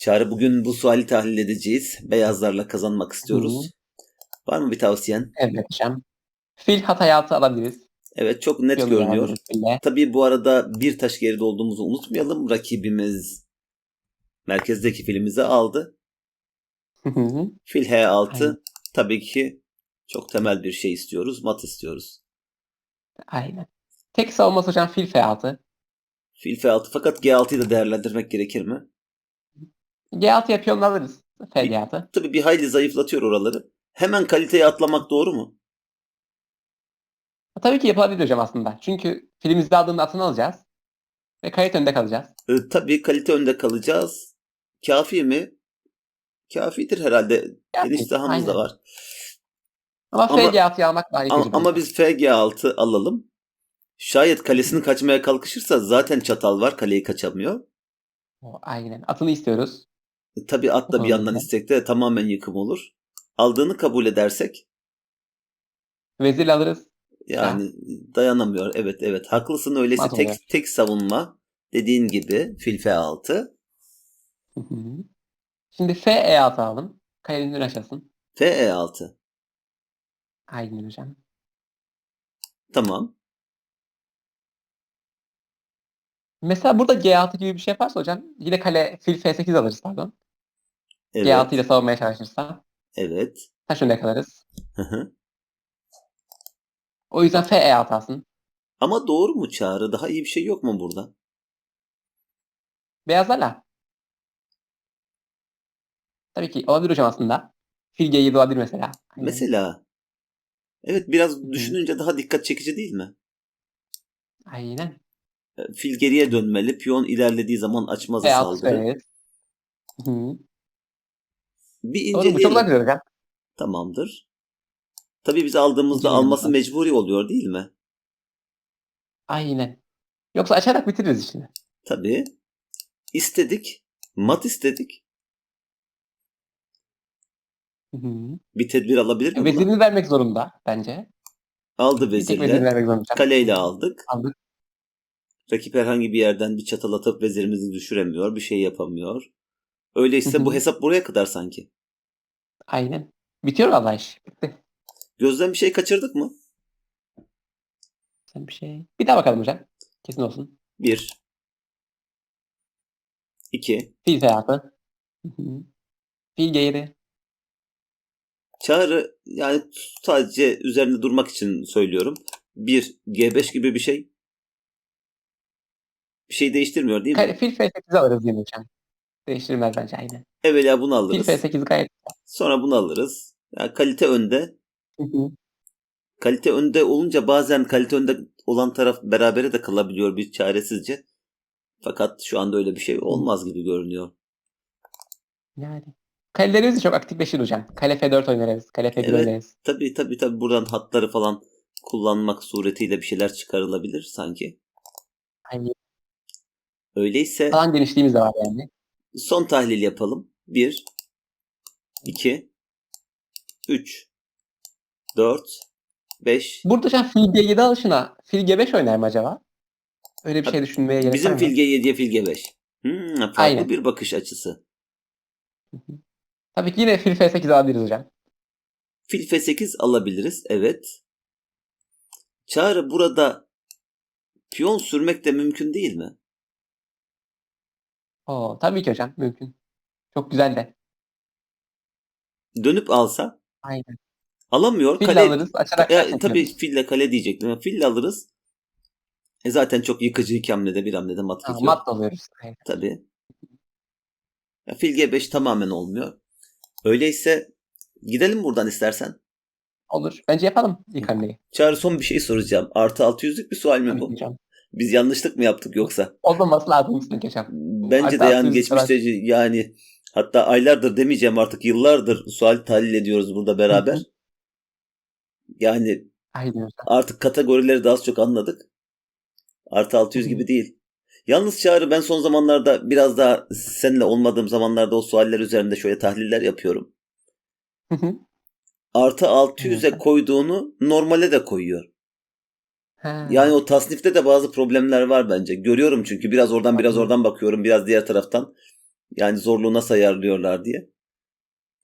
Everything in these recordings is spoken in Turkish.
Çağrı bugün bu suali tahlil edeceğiz. Beyazlarla kazanmak istiyoruz. Var mı bir tavsiyen? Evet hocam. Fil hat hayatı alabiliriz. Evet çok net Yolu görünüyor. Tabii bu arada bir taş geride olduğumuzu unutmayalım. Rakibimiz merkezdeki filimizi aldı. Hı hı. Fil H6 Aynen. tabii ki çok temel bir şey istiyoruz. Mat istiyoruz. Aynen. Tek savunması hocam fil F6. Fil F6 fakat G6'yı da değerlendirmek gerekir mi? G6 yapıyor alırız. F6. Tabii bir hayli zayıflatıyor oraları. Hemen kaliteye atlamak doğru mu? Tabii ki yapılabilir hocam aslında. Çünkü filmimizde aldığında atını alacağız. Ve kayıt önünde kalacağız. Ee, tabii kalite önde kalacağız. Kafi mi? Kafidir herhalde. Kafi, Geniş sahamız da aynen. var. Ama, Ama- F6'yı almak daha iyi. Ama, ama biz FG6 alalım. Şayet kalesini kaçmaya kalkışırsa zaten çatal var. Kaleyi kaçamıyor. Aynen. Atını istiyoruz. Tabii at da bir yandan istekte tamamen yıkım olur. Aldığını kabul edersek Vezir alırız. yani dayanamıyor. Evet evet haklısın öyleyse oluyor. tek tek savunma dediğin gibi fil F6 Hı hı. Şimdi F E6 alalım. Kalenin ön aşağısın. FE6 Aynen hocam. tamam. Mesela burada G6 gibi bir şey yaparsa hocam yine kale fil F8 alırız pardon. Evet. G6 ile savunmaya çalışırsa Evet. taş önde kalırız. Hı hı. O yüzden F E6 alsın. Ama doğru mu Çağrı? Daha iyi bir şey yok mu burada? Beyazlarla. Tabii ki olabilir hocam aslında. Fil G7 olabilir mesela. Aynen. Mesela evet biraz düşününce daha dikkat çekici değil mi? Aynen. E, Fil geriye dönmeli. Piyon ilerlediği zaman açmazı F6 saldırı. Hı hı. Bir inceleyelim. daha güzel hocam. Tamamdır. Tabii biz aldığımızda İnceleyelim alması bakalım. mecburi oluyor değil mi? Aynen. Yoksa açarak bitiririz işini. Tabii. İstedik. Mat istedik. Hı hı. Bir tedbir alabilir mi? buna? Vezirini vermek zorunda bence. Aldı vezirle. Kaleyle aldık. Aldık. Rakip herhangi bir yerden bir çatal atıp vezirimizi düşüremiyor. Bir şey yapamıyor. Öyleyse bu hesap buraya kadar sanki. Aynen. Bitiyor vallahi iş. Bitti. Gözden bir şey kaçırdık mı? Sen bir şey. Bir daha bakalım hocam. Kesin olsun. Bir. İki. Fil F6. Hı hı. Fil G7. Çağrı yani sadece üzerinde durmak için söylüyorum. Bir G5 gibi bir şey. Bir şey değiştirmiyor değil mi? Fil F8 alırız yine hocam. Değiştirmez bence aynen. Evvela bunu alırız. F8 gayet. Sonra bunu alırız. Yani kalite önde. Hı hı. Kalite önde olunca bazen kalite önde olan taraf berabere de kalabiliyor bir çaresizce. Fakat şu anda öyle bir şey olmaz gibi görünüyor. yani. Kalelerimiz de çok aktifleşir hocam. Kale F4 oynarız. Kale F1 Evet. oynarız. Tabii tabii tabii buradan hatları falan kullanmak suretiyle bir şeyler çıkarılabilir sanki. Aynen. Öyleyse Alan genişliğimiz de var yani. Son tahlil yapalım. 1 2 3 4 5 Burada hocam fil G7 alışına fil G5 oynar mı acaba? Öyle bir şey düşünmeye gerek Bizim mı? fil G7'ye fil G5. Hmm, farklı Aynen. bir bakış açısı. Tabii ki yine fil F8 alabiliriz hocam. Fil F8 alabiliriz. Evet. Çağrı burada piyon sürmek de mümkün değil mi? Oo, tabii ki hocam mümkün. Çok güzel de. Dönüp alsa Aynen. alamıyor. Fil kale, alırız. Açarak Ya, tabii yapıyoruz. fille kale diyecektim. Fille alırız. E zaten çok yıkıcı iki hamlede bir hamlede mat Ha, gidiyor. mat da alıyoruz. Aynen. Tabii. Ya, fil G5 tamamen olmuyor. Öyleyse gidelim buradan istersen. Olur. Bence yapalım ilk hamleyi. Çağrı son bir şey soracağım. Artı 600'lük bir sual mi Tabii bu? hocam. Biz yanlışlık mı yaptık yoksa? Olmaması lazım hocam. Bence Artı de yani 600 geçmişte yani hatta aylardır demeyeceğim artık yıllardır sual tahlil ediyoruz burada beraber. Yani Aynen artık kategorileri daha az çok anladık. Artı 600 Hı hı. gibi değil. Yalnız Çağrı ben son zamanlarda biraz daha seninle olmadığım zamanlarda o sualler üzerinde şöyle tahliller yapıyorum. Hı hı. Artı 600'e Evet. koyduğunu normale de koyuyor. Ha. Yani o tasnifte de bazı problemler var bence. Görüyorum çünkü biraz oradan biraz oradan bakıyorum biraz diğer taraftan. Yani zorluğu nasıl ayarlıyorlar diye.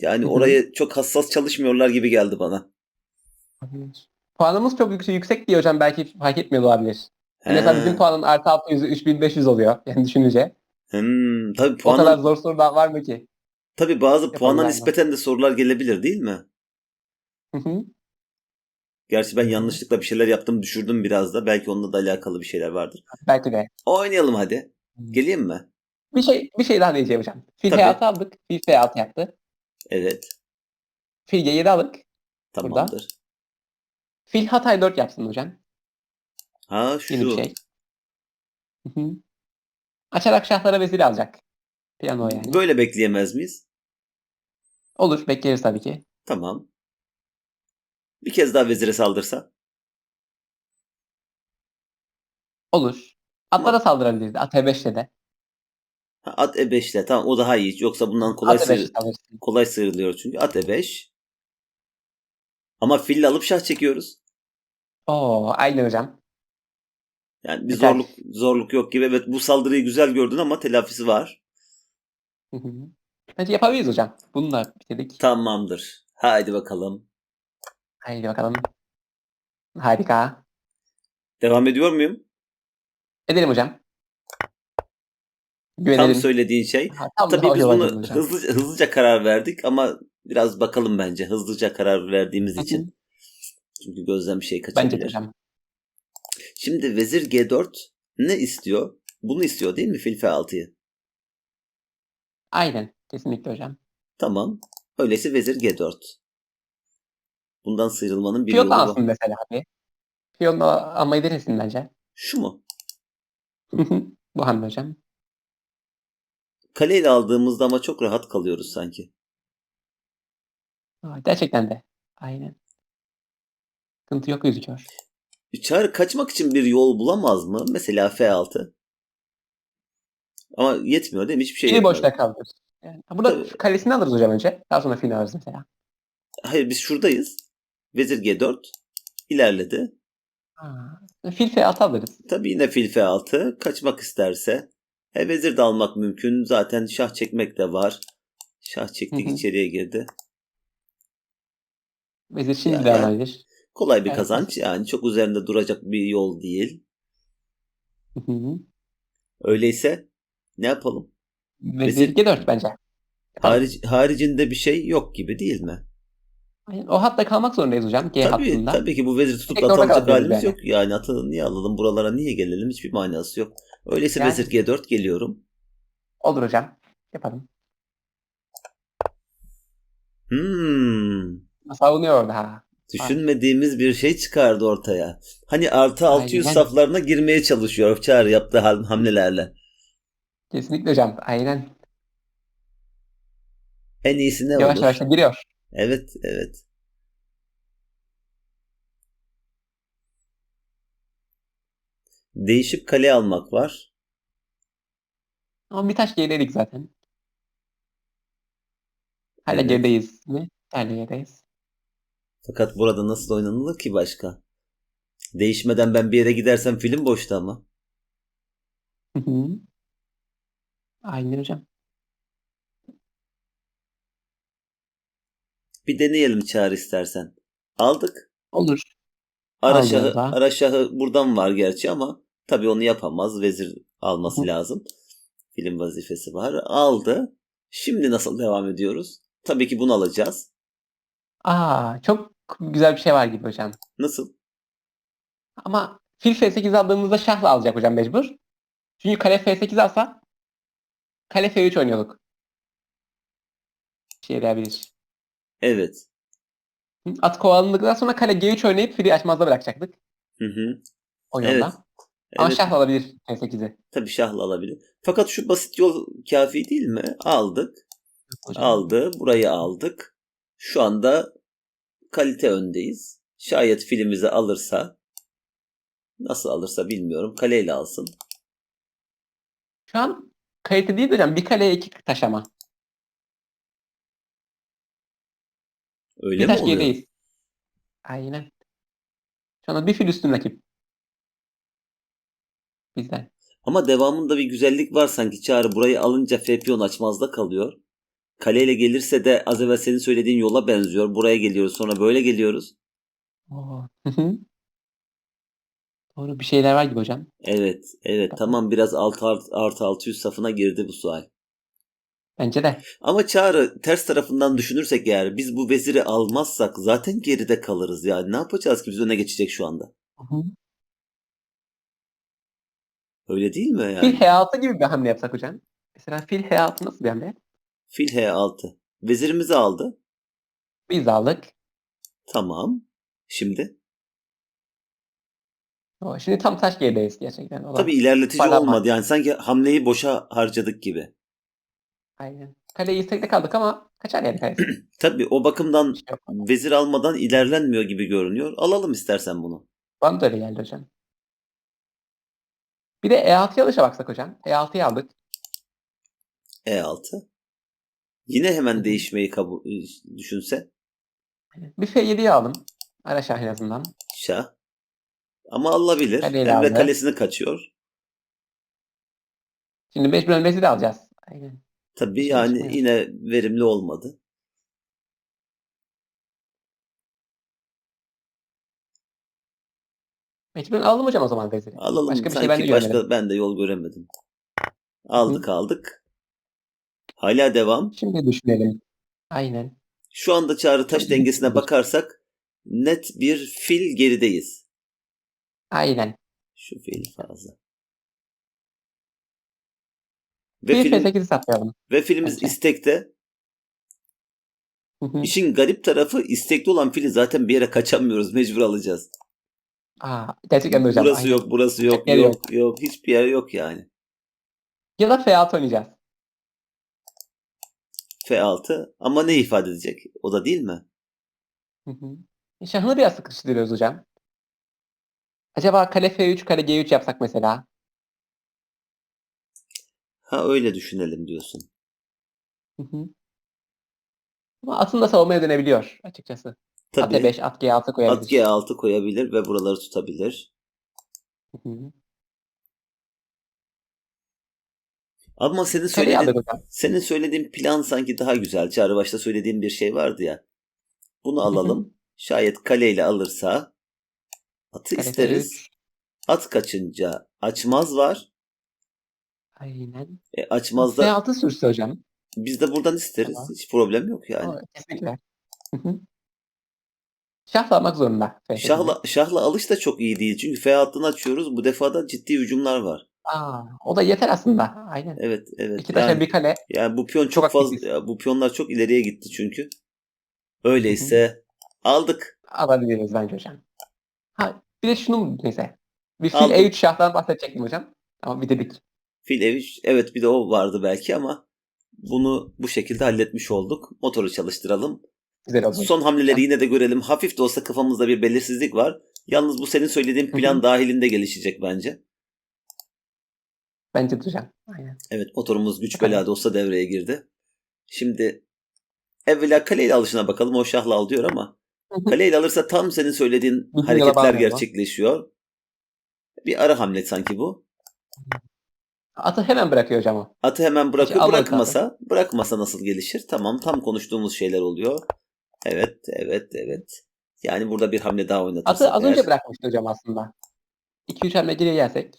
Yani oraya çok hassas çalışmıyorlar gibi geldi bana. Puanımız çok yüksek, yüksek diye hocam belki fark etmiyor olabilir. Mesela bizim puanın artı 600'ü 3500 oluyor. Yani düşününce. Hmm, tabii O puana, kadar zor sorular var mı ki? tabii bazı puana Yapalım nispeten de sorular gelebilir değil mi? Hı hı. Gerçi ben yanlışlıkla bir şeyler yaptım düşürdüm biraz da. Belki onunla da alakalı bir şeyler vardır. belki de. Oynayalım hadi. Geleyim mi? Bir şey bir şey daha diyeceğim hocam. Fil Tabii. F6 aldık. Fil F6 yaptı. Evet. Fil G7 aldık. Tamamdır. Fil Hatay 4 yapsın hocam. Ha Yeni bir şu. şey. Hı hı. Açarak şahlara vezir alacak. Piyano yani. Böyle bekleyemez miyiz? Olur bekleriz tabii ki. Tamam. Bir kez daha vezire saldırsa. Olur. Atlara saldırabiliriz. At E5'le de. Ha, at E5'le. Tamam o daha iyi. Yoksa bundan kolay, At E5'le sıyır- saldırırsın. kolay sıyrılıyor çünkü. At E5. Ama fille alıp şah çekiyoruz. Oo, aynen hocam. Yani bir Güzel. zorluk zorluk yok gibi. Evet bu saldırıyı güzel gördün ama telafisi var. Hı hı. Bence yapabiliriz hocam. Bunu da bitirdik. Tamamdır. Haydi bakalım. Haydi bakalım. Harika. Devam ediyor muyum? Edelim hocam. Tam Güvenelim. söylediğin şey. Ha, tam Tabii biz bunu hızlıca, hızlıca karar verdik ama biraz bakalım bence. Hızlıca karar verdiğimiz için. Çünkü gözden bir şey Bence kaçabilir. hocam. Şimdi vezir G4 ne istiyor? Bunu istiyor değil mi fil F6'yı? Aynen. Kesinlikle hocam. Tamam. Öyleyse vezir G4. Bundan sıyrılmanın bir yolu Piyonla bu. alsın mesela abi. Piyonla almayı denesin bence. Şu mu? Bu hamle hocam. Kaleyle aldığımızda ama çok rahat kalıyoruz sanki. Aa, Gerçekten de. Aynen. Sıkıntı yok gözüküyor. Çağrı kaçmak için bir yol bulamaz mı? Mesela F6. Ama yetmiyor değil mi? Hiçbir şey yetmiyor. boşta kalıyoruz. Yani, burada Tabii. kalesini alırız hocam önce. Daha sonra fili alırız mesela. Hayır biz şuradayız. Vezir G4 ilerledi. Aa, Fil F6 alırız. Tabii yine fil F6 kaçmak isterse. E, vezir de almak mümkün. Zaten şah çekmek de var. Şah çektik içeriye girdi. Vezir şimdi Yani- de alabilir. Kolay bir Evet. kazanç. Yani çok üzerinde duracak bir yol değil. Öyleyse ne yapalım? Vezir Vezir- G4 bence. Haric- haricinde bir şey yok gibi değil mi? Aynen. O hatta kalmak zorundayız hocam. G Tabii, hattında. tabii ki bu vezir tutup Tek orada atılacak kalabiliriz halimiz yani. yok. Yani atı niye alalım buralara niye gelelim hiçbir manası yok. Öyleyse Yani- vezir G4 geliyorum. Olur hocam. Yapalım. Hmm, Savunuyor orada ha. düşünmediğimiz bir şey çıkardı ortaya. Hani artı 600 Aynen. saflarına girmeye çalışıyor Çağrı yaptığı ham- hamlelerle. Kesinlikle hocam. Aynen. En iyisi ne yavaş olur? yavaş da giriyor. Evet, evet. Değişip kale almak var. Ama bir taş geriledik zaten. Hala Evet. gerideyiz mi? Hala gerideyiz. Fakat burada nasıl oynanılır ki başka? Değişmeden ben bir yere gidersem film boşta ama. Hı hı. Aynen hocam. Bir deneyelim Çağrı istersen. Aldık. Olur. Ara Aldım şahı, da. ara şahı buradan var gerçi ama tabii onu yapamaz. Vezir alması Hı. lazım. Film vazifesi var. Aldı. Şimdi nasıl devam ediyoruz? Tabii ki bunu alacağız. Aa, çok güzel bir şey var gibi hocam. Nasıl? Ama fil F8 aldığımızda şahla alacak hocam mecbur. Çünkü kale F8 alsa kale F3 oynuyorduk. Şey yarayabilir. Evet. At kovalandıktan sonra kale G3 oynayıp fili açmazda bırakacaktık. Hı hı. O Evet. yolda. Ama Evet. şahla alabilir F8'i. Tabii şahla alabilir. Fakat şu basit yol kafi değil mi? Aldık. hocam. Aldı. Burayı aldık. Şu anda kalite öndeyiz. Şayet filmimizi alırsa nasıl alırsa bilmiyorum. Kaleyle alsın. Şu an kalite değil de hocam. Bir kaleye iki taş ama. Öyle bir mi oluyor? gerideyiz. Aynen. Şu anda bir fil üstün rakip. Bizden. Ama devamında bir güzellik var sanki Çağrı. Burayı alınca F piyon açmazda kalıyor. Kaleyle gelirse de az evvel senin söylediğin yola benziyor. Buraya geliyoruz sonra böyle geliyoruz. Oo. Doğru bir şeyler var gibi hocam. Evet, evet tamam biraz altı art- artı 600 safına girdi bu sual. Bence de. Ama Çağrı ters tarafından düşünürsek eğer biz bu veziri almazsak zaten geride kalırız yani. Ne yapacağız ki biz öne geçecek şu anda? Hı hı. Öyle değil mi Fil yani? H6 gibi bir hamle yapsak hocam. Mesela fil H6 nasıl bir hamle? Fil H6. Vezirimizi aldı. Biz aldık. Tamam. Şimdi O, şimdi tam taş gerideyiz gerçekten. O da- tabii ilerletici Parlama. olmadı yani sanki hamleyi boşa harcadık gibi. Aynen. Kaleyi istekte kaldık ama kaçar yani kalesi. Tabii o bakımdan şey vezir almadan ilerlenmiyor gibi görünüyor. Alalım istersen bunu. Bana da öyle geldi hocam. Bir de E6'ya alışa baksak hocam. E6'yı aldık. E6. Yine hemen değişmeyi kabul düşünse. Bir F7'yi aldım. Ara şah en azından. Şah. Ama alabilir. Kaleyle Emre aldı. kalesini kaçıyor. Şimdi mecburen veziri alacağız. Aynen. Tabii Şey yani çıkmıyor. yine verimli olmadı. Mecburen alalım hocam o zaman veziri. Alalım. Başka bir şey Sanki ben de başka görmedim. ben de yol göremedim. Aldık aldık. Hala devam. Şimdi düşünelim. Aynen. Şu anda çağrı taş dengesine bakarsak net bir fil gerideyiz. Aynen. Şu fil fazla. Ve, film, F8'i saklayalım. ve filmimiz Bence. istekte. Hı hı. İşin garip tarafı istekli olan fili zaten bir yere kaçamıyoruz. Mecbur alacağız. Aa, gerçekten de hocam. burası aynen. yok, burası yok, yer yok, yok. Hiçbir yer yok yani. Ya da F6 oynayacağız. F6 ama ne ifade edecek? O da değil mi? Hı hı. Şahını biraz sıkıştırıyoruz hocam. Acaba kale F3, kale G3 yapsak mesela? Ha öyle düşünelim diyorsun. Hı hı. Ama atın da savunmaya dönebiliyor açıkçası. Tabii. At E5, at G6 At koyabilir. G6 koyabilir ve buraları tutabilir. Hı hı. Ama senin söylediğin, senin söylediğin plan sanki daha güzel. Çağrı başta söylediğim bir şey vardı ya. Bunu alalım. Şayet kaleyle alırsa atı Kale isteriz. F3. At kaçınca açmaz var. Aynen. E, açmazda F6 sürse hocam. biz de buradan isteriz. Tamam. Hiç problem yok yani. O, kesinlikle. Hı hı. Zorunda. F8'i. Şahla, şahla alış da çok iyi değil. Çünkü F hattını açıyoruz. Bu defada ciddi hücumlar var. Aa, o da yeter aslında. Aynen. Evet, evet. İki taşa Yani, bir kale. yani bu piyon çok, Çok fazla aktifiz. ya bu piyonlar çok ileriye gitti çünkü. Öyleyse aldık. alabiliriz bence hocam. Ha, bir de şunu neyse. Bir fil Aldım. E3 şahtan bahsedecektim hocam. Ama bir dedik. Fil evi evet bir de o vardı belki ama bunu bu şekilde halletmiş olduk. Motoru çalıştıralım. Güzel oldu. Son hamleleri yine de görelim. Hafif de olsa kafamızda bir belirsizlik var. Yalnız bu senin söylediğin plan dahilinde gelişecek bence. Bence hocam. Aynen. Evet motorumuz güç Bakalım. bela da olsa devreye girdi. Şimdi evvela kaleyle alışına bakalım. O şahla al diyor ama kaleyle alırsa tam senin söylediğin hareketler gerçekleşiyor. Bir ara hamle sanki bu. Atı hemen bırakıyor hocam. Atı hemen bırakıyor. almak Bırakmasa, bırakmasa nasıl gelişir? Tamam, tam konuştuğumuz şeyler oluyor. Evet, evet, evet. Yani burada bir hamle daha oynatırsak Atı az eğer- önce bırakmıştı hocam aslında. 2-3 hamle geriye gelsek.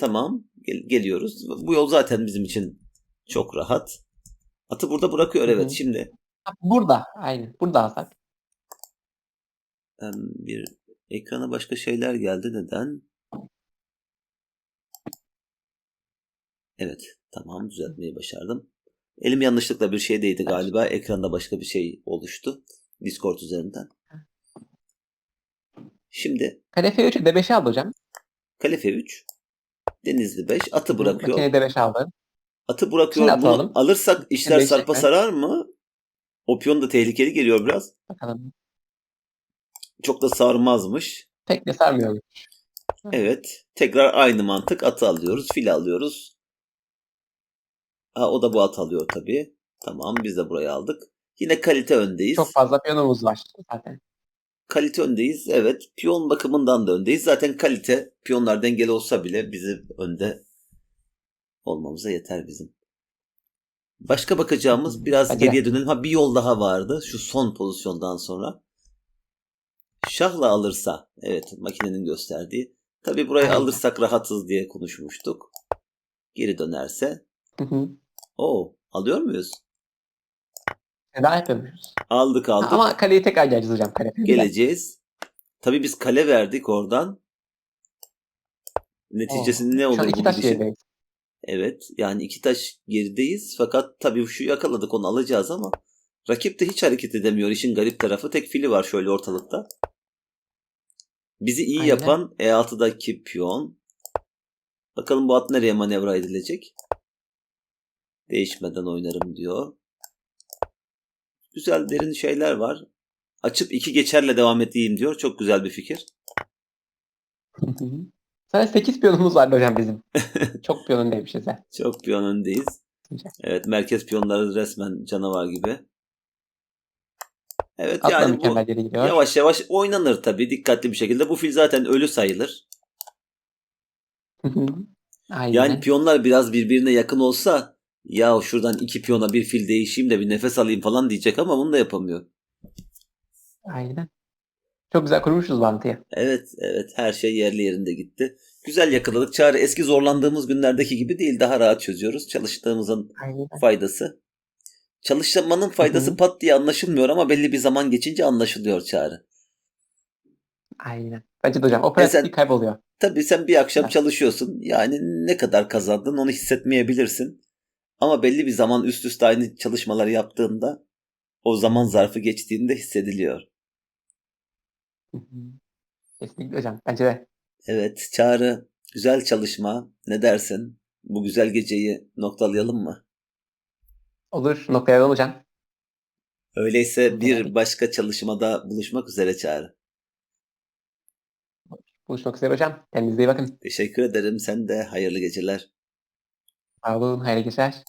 Tamam, gel- geliyoruz. Bu yol zaten bizim için çok rahat. Atı burada bırakıyor evet. Şimdi Ha, Burada. Aynen. Burada alsak. bir ekrana başka şeyler geldi. Neden? Evet, tamam düzeltmeyi başardım. Elim yanlışlıkla bir şey değdi galiba. Ekranda başka bir şey oluştu. Discord üzerinden. Şimdi Kale F3'ü D5'e aldı hocam. Kale F3. Denizli 5. Atı bırakıyor. Makine D5 aldı. Atı bırakıyor. Şimdi Bunu alırsak işler Beş sarpa sarar mı? O piyon da tehlikeli geliyor biraz. Bakalım. Çok da sarmazmış. Tek de sarmıyor. Evet. Tekrar aynı mantık. Atı alıyoruz. Fil alıyoruz. Ha, o da bu at alıyor tabii. Tamam biz de burayı aldık. Yine kalite öndeyiz. Çok fazla piyonumuz var zaten. Kalite öndeyiz. Evet. Piyon bakımından da öndeyiz. Zaten kalite piyonlar dengeli olsa bile bizi önde olmamıza yeter bizim. Başka bakacağımız biraz Hadi. geriye dönelim. Ha bir yol daha vardı şu son pozisyondan sonra. Şahla alırsa evet makinenin gösterdiği. Tabi burayı alırsak rahatız diye konuşmuştuk. Geri dönerse. Hı hı. O alıyor muyuz? Neden yapıyormuşuz? Aldık aldık. Ama kaleyi tekrar geleceğiz hocam. Kale. Geleceğiz. Tabi biz kale verdik oradan. Neticesinde ne Şu an olur iki taş. Evet yani iki taş gerideyiz fakat tabii şu yakaladık onu alacağız ama rakip de hiç hareket edemiyor. İşin garip tarafı tek fili var şöyle ortalıkta. Bizi iyi Aynen. yapan E6'daki piyon. Bakalım bu at nereye manevra edilecek? Değişmeden oynarım diyor. Güzel derin şeyler var. Açıp iki geçerle devam edeyim diyor. Çok güzel bir fikir. Sadece 8 piyonumuz vardı hocam bizim. Çok piyon öndeymişiz. Çok piyon öndeyiz. Evet merkez piyonları resmen canavar gibi. Evet Atla yani bu yavaş yavaş oynanır tabii dikkatli bir şekilde. Bu fil zaten ölü sayılır. Aynen. Yani piyonlar biraz birbirine yakın olsa ya şuradan iki piyona bir fil değişeyim de bir nefes alayım falan diyecek ama bunu da yapamıyor. Aynen. Çok güzel kurmuşuz mantıyı. Evet evet her şey yerli yerinde gitti. Güzel yakaladık. Çağrı eski zorlandığımız günlerdeki gibi değil daha rahat çözüyoruz. Çalıştığımızın Aynen. faydası. Çalışmanın faydası Hı hı. pat diye anlaşılmıyor ama belli bir zaman geçince anlaşılıyor Çağrı. Aynen. Bence de hocam. O pratiklik kayboluyor. Tabii sen bir akşam Evet. çalışıyorsun. Yani ne kadar kazandın onu hissetmeyebilirsin. Ama belli bir zaman üst üste aynı çalışmaları yaptığında o zaman zarfı geçtiğinde hissediliyor. Kesinlikle hocam. Bence de. Evet Çağrı güzel çalışma. Ne dersin? Bu güzel geceyi noktalayalım mı? Olur. Noktalayalım hocam. Öyleyse bir başka çalışmada buluşmak üzere Çağrı. Buluşmak üzere hocam. Kendinize iyi bakın. Teşekkür ederim. Sen de hayırlı geceler. Olun. Hayırlı geceler.